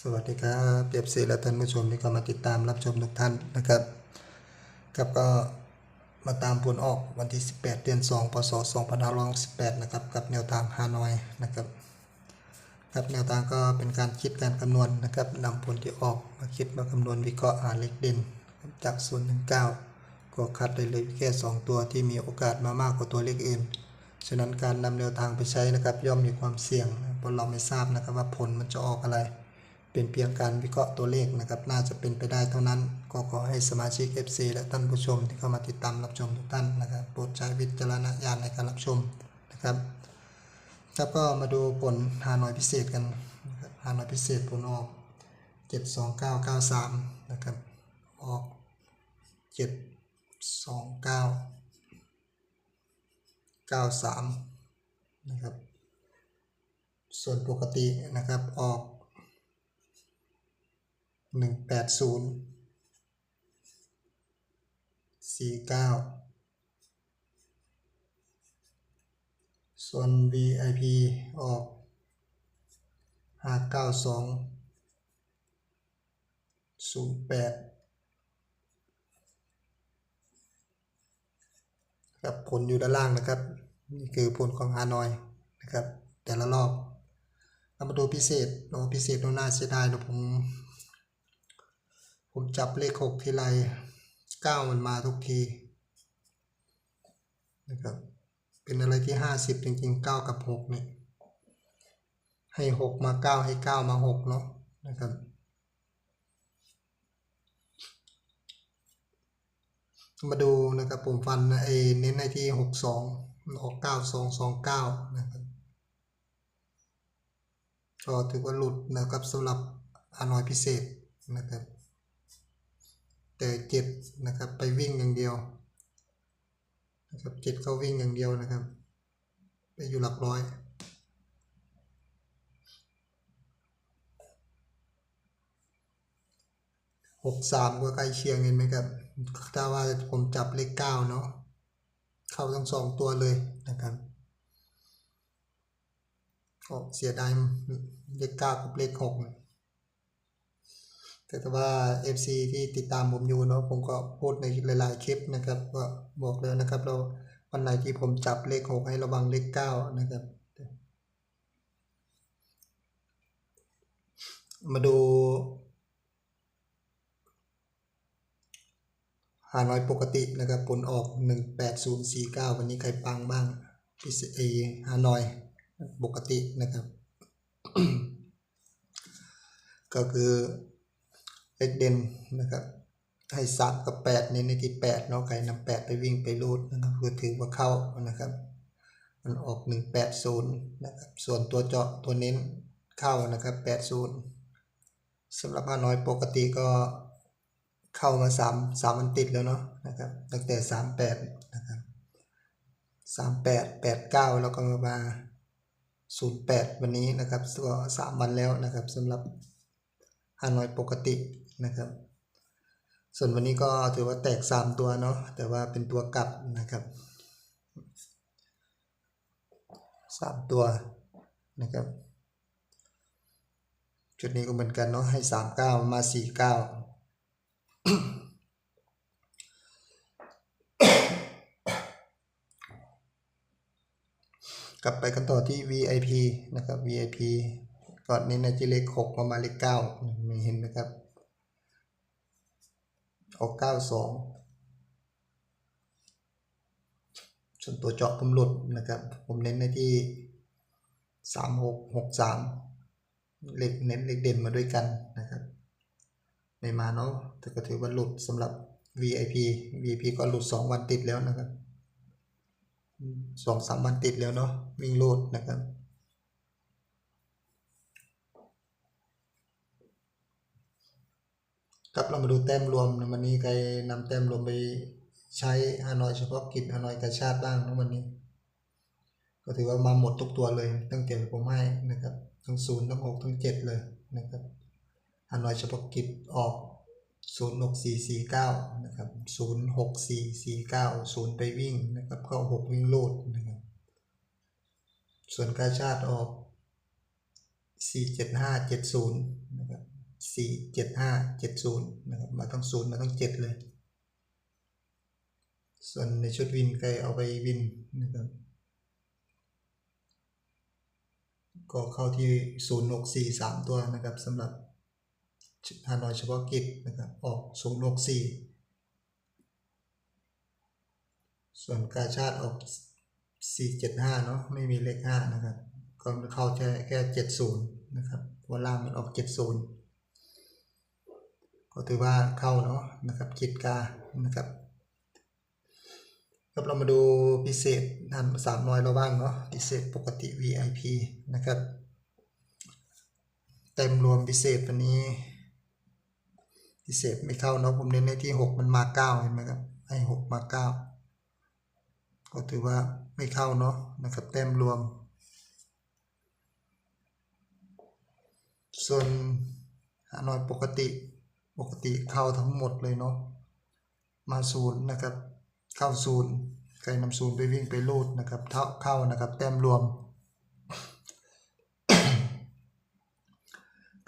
สวัสดีครับเปียบซีและท่านผู้ชมที่เข้ามาติดตามรับชมทุกท่านนะครับครับก็มาตามผลออกวันที่ 18 เดือน 2 พศ 2568นะครับ กับแนวทางฮานอยนะครับครับแนวทางก็เป็นการคิดการคำนวณนะครับนำผลที่ออกมาคิดมาคำนวณวิเคราะห์หาเลขเด่นจาก0ถึง9ก็คัดได้เลยแค่ 2 ตัวที่มีโอกาสมามากกว่าตัวเลขอื่น ฉะนั้นการนำแนวทางไปใช้นะครับ ย่อมมีความเสี่ยงเพราะเราไม่ทราบนะครับว่าผลมันจะออกอะไร เป็นเพียงการวิเคราะห์ตัวเลขนะครับ น่าจะเป็นไปได้เท่านั้น ก็ขอให้สมาชิก FC และท่านผู้ชมที่เข้ามาติดตามรับชมทุกท่านนะครับโปรดใช้วิจารณญาณในการรับชมนะครับครับก็มาดูผลฮานอยพิเศษกันนะครับฮานอยพิเศษผลออก 72993 นะครับ ออก 729 93 นะครับ ส่วนปกตินะครับออก หนึ่งแปดศูนย์สี่เก้าส่วน VIP ออกห้าเก้าสองศูนย์แปดครับผลอยู่ด้านล่างนะครับ นี่คือผลของฮานอยนะครับ แต่ละรอบเรามาดูพิเศษเนาะพิเศษโน่าน่าเสียดายเนอะผม ผมจับเลขหกทีไรเก้ามันมาทุกทีนะครับเป็นอะไรที่ห้าสิบจริงๆเก้ากับหกเนี่ยให้หกมาเก้าให้เก้ามาหกเนาะนะครับมาดูนะครับผมฟันไอ้เน้นในที่หกสองออกเก้าสองสองเก้านะครับก็ถือว่าหลุดนะครับสำหรับอานอยพิเศษนะครับ แต่เจ็ดนะครับไปวิ่งอย่างเดียวนะครับเจ็ดเขาวิ่งอย่างเดียวนะครับ ไปอยู่หลักร้อยหกสามก็ใกล้เคียงเห็นไหมครับถ้าว่าผมจับเลขเก้าเนาะเข้าทั้งสองตัวเลยนะครับก็เสียดายเลขเก้ากับเลขหกเนี่ย แต่ถ้าว่า FC ที่ติดตามผมอยู่เนาะผมก็พูดในหลายๆคลิปนะครับก็บอกแล้วนะครับ เราวันไหนที่ผมจับเลขหกให้ระวังเลขเก้านะครับ มาดูหาน้อยปกตินะครับ ผลออก 18049 วันนี้ใครปังบ้างพิเศษเอหาน้อยปกตินะครับ ก็คือ เลขเด่นนะครับให้สามกับแปดเน้นในที่แปดเนาะใครนำแปดไปวิ่งไปรูดนะครับคือถือว่าเข้านะครับ มันออกหนึ่งแปดศูนย์นะครับส่วนตัวเจาะตัวเน้นเข้านะครับแปดศูนย์สำหรับฮานอยปกติก็เข้ามาสามสามวันติดแล้วเนาะนะครับตั้งแต่สามแปดนะครับสามแปดแปดเก้าแล้วก็มาศูนย์แปดวันนี้นะครับก็สามวันแล้วนะครับสำหรับฮานอยปกติ นะครับ ส่วนวันนี้ก็ถือว่าแตก 3 ตัวเนาะแต่ว่าเป็นตัวกลับนะครับ3ตัวนะครับจุดนี้ก็เหมือนกันเนาะให้ 3 9 มา 4 9กลับไปกันต่อที่ VIP นะครับ VIP ก่อนนี้นะที่เลขหกมามาเลขเก้าม่เห็นนะครับ ออกเก้าสองส่วนตัวเจาะผมหลุดนะครับ ผมเน้นในที่สามหกหกสามเลขเน้นเลขเด่นมาด้วยกันนะครับไม่มาเนาะแต่ก็ถือว่าหลุดสำหรับ VIP VIP ก็หลุดสองวันติดแล้วนะครับสองสามวันติดแล้วเนาะวิ่งโลดนะครับ ครับเรามาดูแต้มรวมนะวันนี้ใครนำแต้มรวมไปใช้ฮานอยเฉพาะกิจฮานอยกระชาติบ้างนะวันนี้ ก็ถือว่ามาหมดทุกตัวเลย ตั้งแต่ผมให้นะครับทั้งศูนย์ทั้งหกทั้งเจ็ดเลยนะครับฮานอยเฉพาะกิจออกศูนย์หกสี่สี่เก้านะครับศูนย์หกสี่สี่เก้าศูนย์ไปวิ่งนะครับเข้าหกวิ่งโลดนะครับ ส่วนกาชาติออกสี่ สี่เจ็ดห้าเจ็ดศูนย์นะครับมาทั้งศูนย์มาทั้งเจ็ดเลย ส่วนในชุดวินใครเอาไปวินนะครับก็เข้าที่ศูนย์หกสี่สามตัวนะครับสำหรับฮานอยเฉพาะกิจนะครับออกศูนย์หกสี่ส่วนกาชาติออกสี่เจ็ดห้าเนาะไม่มีเลขห้านะครับก็เข้าแค่แค่เจ็ดศูนย์นะครับเพราะล่างมันออกเจ็ดศูนย์ ก็ถือว่าเข้าเนาะนะครับคิดกานะครับครับเรามาดูพิเศษทันสามน้อยเราบ้างเนาะพิเศษปกติ VIP นะครับ เต็มรวมพิเศษวันนี้ พิเศษไม่เข้าเนาะผมเน้นในที่หกมันมาเก้าเห็นไหมครับให้หกมาเก้าก็ถือว่าไม่เข้าเนาะนะครับเต็มรวม ส่วนหาน้อยปกติ ปกติเข้าทั้งหมดเลยเนาะมาศูนย์นะครับเข้าศูนย์ใครนำศูนย์ไปวิ่งไปลูดนะครับเท่าเข้านะครับแต้มรวม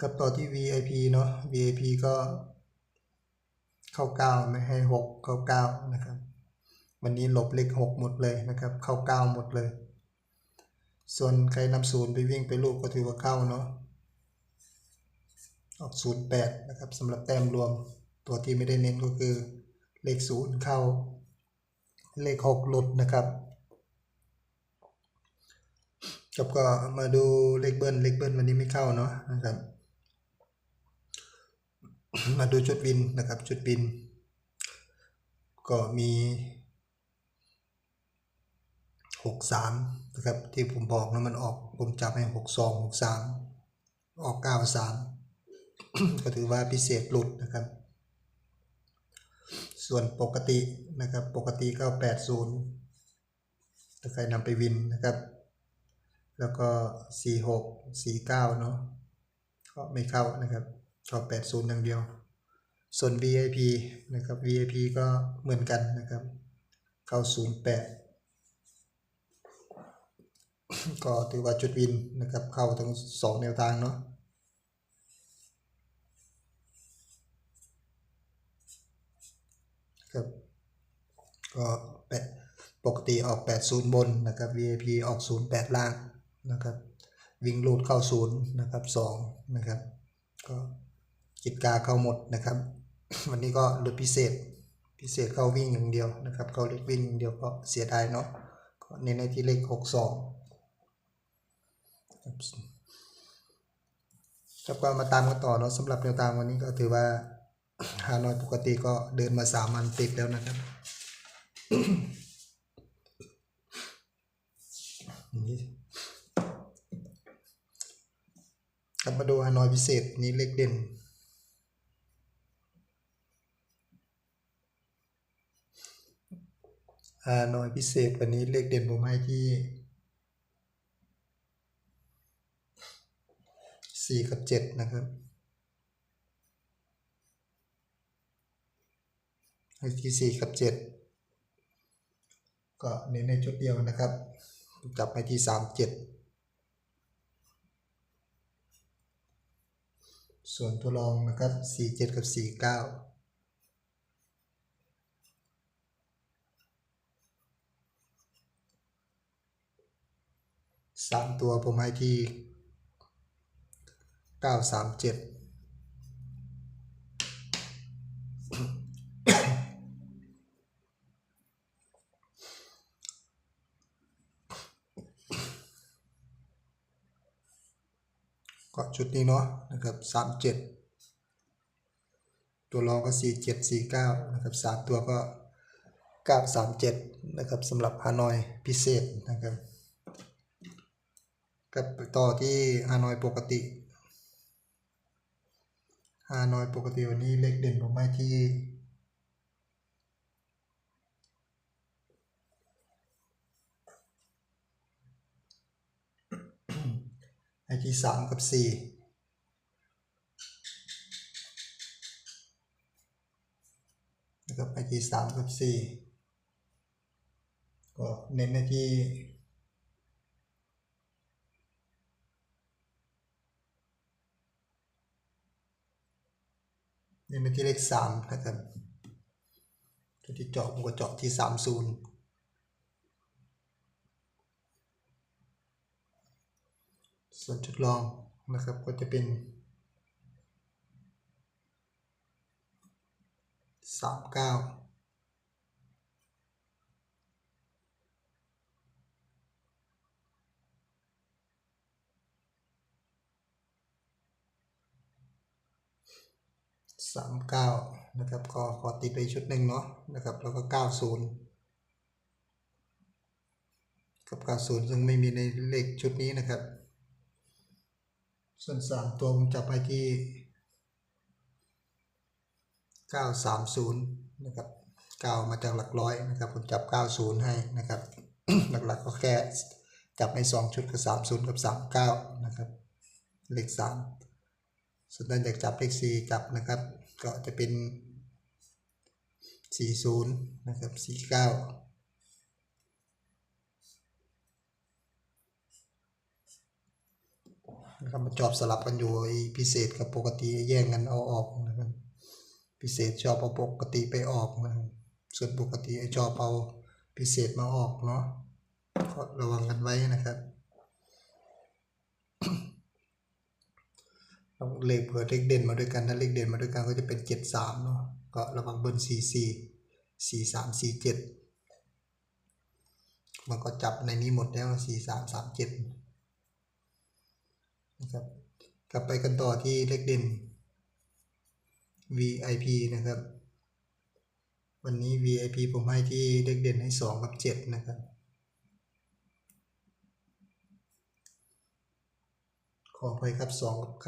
กับต่อที่ VIP เนาะ VIP ก็เข้าเก้าไม่ให้หกเข้าเก้านะครับ วันนี้หลบเลขหกหมดเลยนะครับ เข้าเก้าหมดเลย ส่วนใครนำศูนย์ไปวิ่งไปลูกก็ถือว่าเข้าเนาะ ออกศูนย์แปดนะครับสำหรับแต้มรวมตัวที่ไม่ได้เน้นก็คือเลขศูนย์เข้า เลขหกหลุดนะครับกับก็มาดูเลขเบิ้ลเลขเบิ้ลวันนี้ไม่เข้าเนาะนะครับ มาดูชุดบินนะครับชุดบิน ก็มีหกสามนะครับที่ผมบอกนะมันออกผมจับให้หกสองหกสามออกเก้าสาม ก็ถือว่าพิเศษหลุดนะครับ ส่วนปกตินะครับ ปกติก็80ถ้าใครนำไปวินนะครับ แล้วก็ 46 49 เนาะก็ไม่เข้านะครับชอบ80อย่างเดียว ส่วน VIP นะครับ VIP ก็เหมือนกันนะครับ เข้า 08ก็ถือว่าจุดวินนะครับเข้าทั้ง 2 แนวทางเนาะ ครับก็แปดปกติออก 80 บนนะครับ VIP ออก 08 ล่างนะครับวิ่งลูดเข้าศูนย์นะครับ2นะครับก็กิจกาเข้าหมดนะครับ วันนี้ก็หลุดพิเศษพิเศษเข้าวิ่งอย่างเดียวนะครับเข้าเล็กวิ่งอย่างเดียวก็เสียดายเนาะก็เน้นในที่เลข 62ครับก็มาตามกันต่อเนาะสำหรับแนวทางวันนี้ก็ถือว่า ฮานอยปกติก็เดินมาสามวันติดแล้วนะครับนี่กลับมาดูฮานอยพิเศษนี้เลขเด่นฮานอยพิเศษวันนี้เลขเด่นผมให้ที่สี่กับเจ็ดนะครับ ให้ที่สี่กับเจ็ดก็เน้นในชุดเดียวนะครับ จับไปที่สามเจ็ดส่วนตัวรองนะครับสี่เจ็ดกับสี่เก้าสามตัวผมให้ที่เก้าสามเจ็ด ก็ชุดนี้เนาะนะครับสามเจ็ดตัวรองก็สี่เจ็ดสี่เก้านะครับสามตัวก็เก้าสามเจ็ดนะครับสำหรับฮานอยพิเศษนะครับกับต่อที่ฮานอยปกติฮานอยปกติวันนี้เลขเด่นผมให้ที่ ให้ที่สามกับสี่นะครับให้ที่สามกับสี่ก็เน้นในที่นี่เป็นที่เลขสามนะครับตัวที่เจาะผมก็เจาะที่สามศูนย์ ส่วนจุดรองนะครับก็จะเป็นสามเก้าสามเก้านะครับก็ขอติดไปชุดหนึ่งเนาะนะครับแล้วก็เก้าศูนย์กับเก้าศูนย์ซึ่งไม่มีในเลขชุดนี้นะครับ ส่วนสามตัวผมจับไปที่ 930 นะครับ9มาจากหลักร้อยนะครับ ผมจับ 90 ให้นะครับ หลักๆก็แค่จับใน 2 ชุดคือ30 กับ 39 นะครับ เลข 3 ส่วนด้านอยากจับเลข 4 จับนะครับ ก็จะเป็น 40 นะครับ 49 นะครับมันชอบสลับกันอยู่พิเศษกับปกติแย่งกันเอาออกนะครับพิเศษชอบเอาปกติไปออกนะส่วนปกติไอ้ชอบเอาพิเศษมาออกเนาะก็ระวังกันไว้นะครับต้องเลขเผื่อเลขเด่นมาด้วยกันถ้าเลขเด่นมาด้วยกันก็จะเป็นเจ็ดสามเนาะก็ระวังเบิ้ลสี่สี่สี่สามสี่เจ็ดมันก็จับในนี้หมดแล้วสี่สามสามเจ็ด นะครับ กลับไปกันต่อที่เลขเด่น VIP นะครับ วันนี้ VIP ผมให้ที่เลขเด่นให้ 2 กับ 7 นะครับ ขอไปครับ 2 กับ 9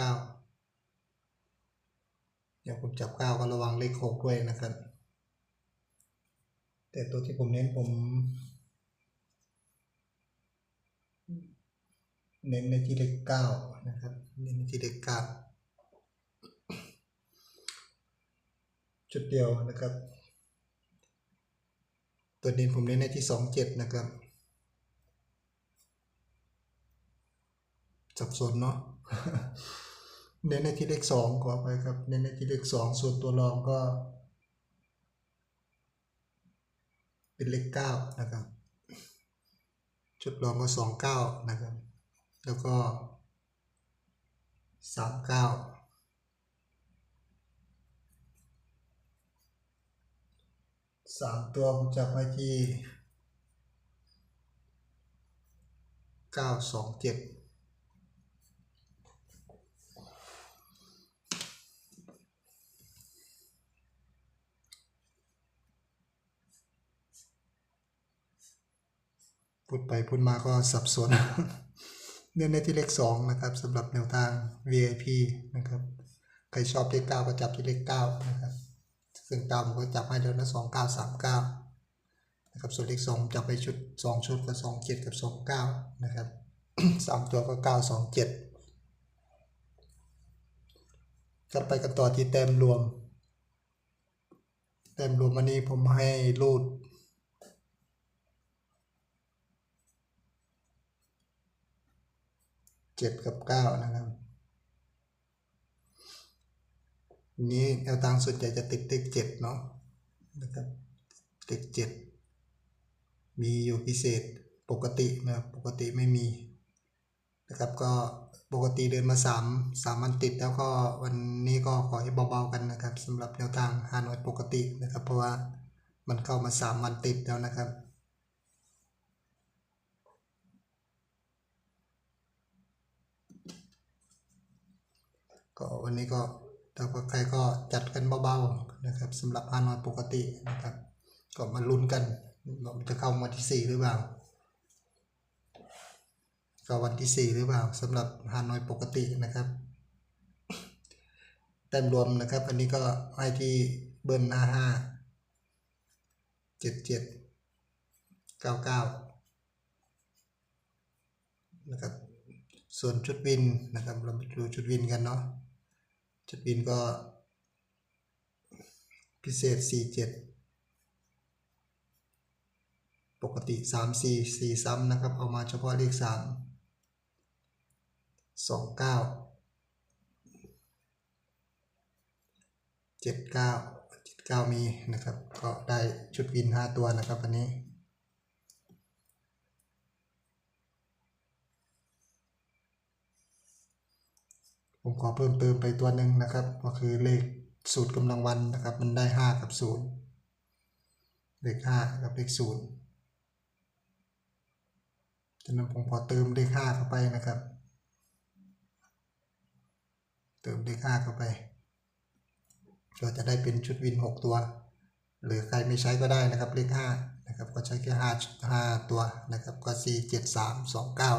เดี๋ยวผมจับ 9 ก็ระวังเลข 6 ด้วยนะครับ แต่ตัวที่ผมเน้นผม เน้นในที่เลข9นะครับ เน้นในที่เลข9ชุดเดียวนะครับ ตัวนี้ผมเน้นในที่สองเจ็ดนะครับสับสนเนาะเน้นในที่เลขสองขอไปครับ เน้นในที่เลขสองส่วนตัวรองก็ เป็นเลขเก้านะครับชุดรองก็สองเก้านะครับ แล้วก็สามเก้าสามตัวผมจับไปที่เก้าสองเจ็ดพูดไปพูดมาก็สับสน เนื่องในที่เลขสองนะครับสำหรับแนวทาง VIP นะครับใครชอบเลขเก้าก็จับที่เลขเก้านะครับซึ่งเก้าผมก็จับให้เดือนะสองเก้าสามเก้านะครับส่วนเลขสองจับไปชุดสองชุดก็สองเจ็ดกับสองเก้านะครับสามตัวก็เก้าสองเจ็ดจะไปกันต่อที่แต้มรวม แต้มรวมวันนี้ผมให้รูด เจ็ดกับเก้านะครับนี้แนวทางส่วนใหญ่จะติดเลขเจ็ดเนาะนะครับเลขเจ็ดมีอยู่พิเศษปกตินะครับปกติไม่มีนะครับก็ปกติเดินมาสามสามวันติดแล้วก็วันนี้ก็ขอให้เบาๆกันนะครับสำหรับแนวทางฮานอยปกตินะครับ เพราะว่ามันเข้ามาสามวันติดแล้วนะครับ ก็วันนี้ก็ถ้าใครก็จัดกันเบาๆนะครับสำหรับฮานอยปกตินะครับ ก็มาลุ้นกันว่าจะเข้าวันที่สี่หรือเปล่า ก็วันที่สี่หรือเปล่าสำหรับฮานอยปกตินะครับแต้มรวมนะครับ อันนี้ก็ให้ที่เบิร์นห้าห้าเจ็ดเจ็ดเก้าเก้านะครับ ส่วนชุดวินนะครับ เราไปดูชุดวินกันเนาะ จุดบินก็พิเศษ 47 ปกติ 3 4 4 ซ้ำนะครับ เอามาเฉพาะเลข 3 29 74จ็ดเก้าเจ็ดเก้ามีนะครับ ก็ได้ชุดวินห้าตัวนะครับวันนี้ ผมขอเพิ่มเติมไปตัวหนึ่งนะครับ ก็คือเลขสูตรกำลังวันนะครับ มันได้ห้ากับศูนย์เลขห้ากับเลขศูนย์ฉะนั้นผมขอเติมเลขห้าเข้าไปนะครับ เติมเลขห้าเข้าไปก็จะได้เป็นชุดวินหกตัว หรือใครไม่ใช้ก็ได้นะครับเลขห้านะครับ ก็ใช้แค่ห้าห้าตัวนะครับ ก็สี่เจ็ดสามสองเก้า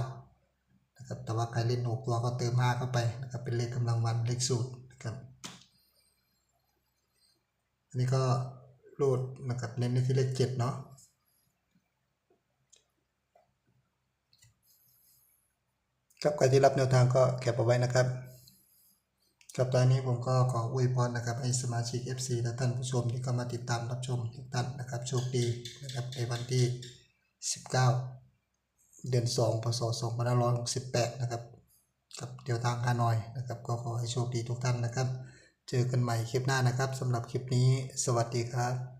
นะครับแต่ว่าใครเล่นหกตัวก็เติมห้าเข้าไปนะครับเป็นเลขกำลังวันเลขสูตรนะครับอันนี้ก็โหลดนะครับเน้นในที่เลขเจ็ดเนาะครับใครที่รับแนวทางก็แคปเอาไว้นะครับครับตอนนี้ผมก็ขออวยพรนะครับให้สมาชิก FC และท่านผู้ชมที่เข้ามาติดตามรับชมทุกท่านนะครับโชคดีนะครับในวันที่ 19 เดือน2พศ2568 นะครับ กับเดียวทางฮานอยนะครับ ก็ขอให้โชคดีทุกท่านนะครับ เจอกันใหม่คลิปหน้านะครับสำหรับคลิปนี้ สวัสดีครับ